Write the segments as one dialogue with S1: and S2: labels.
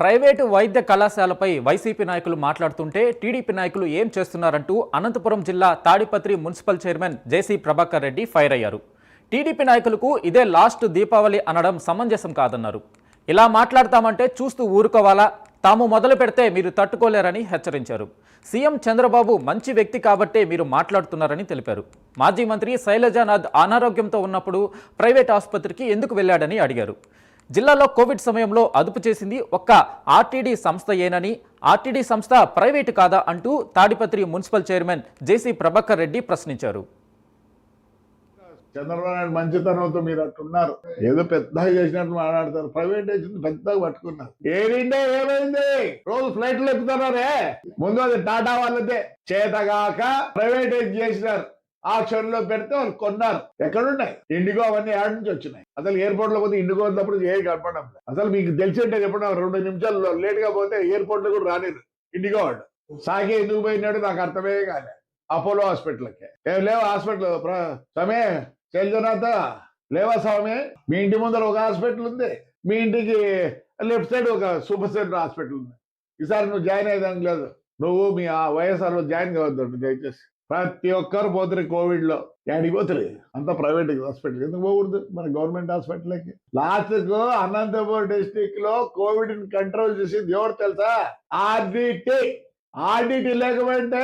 S1: Private వైద్య కళాశాలపై YCP నాయకులు మాట్లాడుతుంటే టీడీపీ నాయకులు ఏం చేస్తున్నారంటూ అనంతపురం జిల్లా Tadipatri municipal chairman JC Prabhakar Reddy fire అయ్యారు. టీడీపీ నాయకులకు ఇదే లాస్ట్ దీపావళి అనడం సమంజసం కాదన్నారు. ఇలా మాట్లాడతామంటే చూస్తూ ఊరుకోవాలా? తాము మొదలు పెడితే మీరు తట్టుకోలేరని హెచ్చరించారు. సీఎం చంద్రబాబు మంచి వ్యక్తి కాబట్టే మీరు మాట్లాడుతున్నారని తెలిపారు. మాజీ మంత్రి శైలజానాథ్ అనారోగ్యంతో ఉన్నప్పుడు ప్రైవేట్ ఆసుపత్రికి ఎందుకు వెళ్ళాడని అడిగారు. జిల్లాలో కోవిడ్ సమయంలో అదుపు చేసింది ఒక్క ఆర్టీడీ సంస్థ ఏనని ఆర్టీడీ సంస్థ ప్రైవేటు కాదా అంటూ Tadipatri municipal chairman JC Prabhakar Reddy ప్రశ్నించారు.
S2: చంద్రబాబు నాయుడు మంచితనంతో మీరు అట్టున్నారు ఏదో పెద్దగా చేసినట్టు మాట్లాడతారు. ప్రైవేట్ చేసింది పెద్దగా పట్టుకున్నారు. ఏరిండే ఏమైంది? రోజు ఫ్లైట్లు ఎక్కుతున్నారే ముందు అది టాటా వాళ్ళదే. చేతగాక ప్రైవేటైజ్ చేసినారు. ఆక్షన్లో పెడితే వాళ్ళు కొన్నారు. ఎక్కడున్నాయి? ఇండిగో అవన్నీ యాడ్ నుంచి వచ్చినాయి. అసలు ఎయిర్పోర్ట్లో పోతే ఇండిగో ఉన్నప్పుడు ఏ కనపడడం అసలు మీకు తెలిసింటే చెప్పడం రెండు నిమిషాలు లేట్గా పోతే ఎయిర్పోర్ట్లో కూడా రాలేదు ఇండిగో వాడు. సాగే ఎందుకు పోయినాడు నాకు అర్థమే కాలే. అపోలో హాస్పిటల్కి. ఏం లేవు హాస్పిటల్? స్వామి చైల్జనాథ లేవా స్వామి? మీ ఇంటి ముందర ఒక హాస్పిటల్ ఉంది. మీ ఇంటికి లెఫ్ట్ సైడ్ ఒక సూపర్ సెంటర్ హాస్పిటల్ ఉంది. ఈసారి నువ్వు జాయిన్ అయ్యేదానికి లేదు. నువ్వు మీ ఆ వైఎస్ఆర్లో జాయిన్ కావద్దు దయచేసి. ప్రతి ఒక్కరు పోతారు కోవిడ్లో యాడికి పోతారు అంతా ప్రైవేట్ హాస్పిటల్. ఎందుకు పోకూడదు? మన గవర్నమెంట్ హాస్పిటల్కి లాస్ట్కు అనంతపురం డిస్టిక్లో కోవిడ్ కంట్రోల్ చేసింది ఎవరు తెలుసా? ఆర్డిటి. ఆర్డిటి లేకపోతే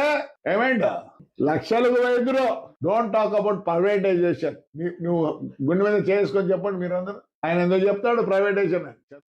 S2: ఏమైందా? లక్షలకు వైద్యులు డోంట్ టాక్ అబౌట్ ప్రైవేటైజేషన్ నువ్వు గుండె మీద చేసుకొని చెప్పండి మీరందరూ. ఆయన ఎందుకు చెప్తాడు? ప్రైవేటైజేషన్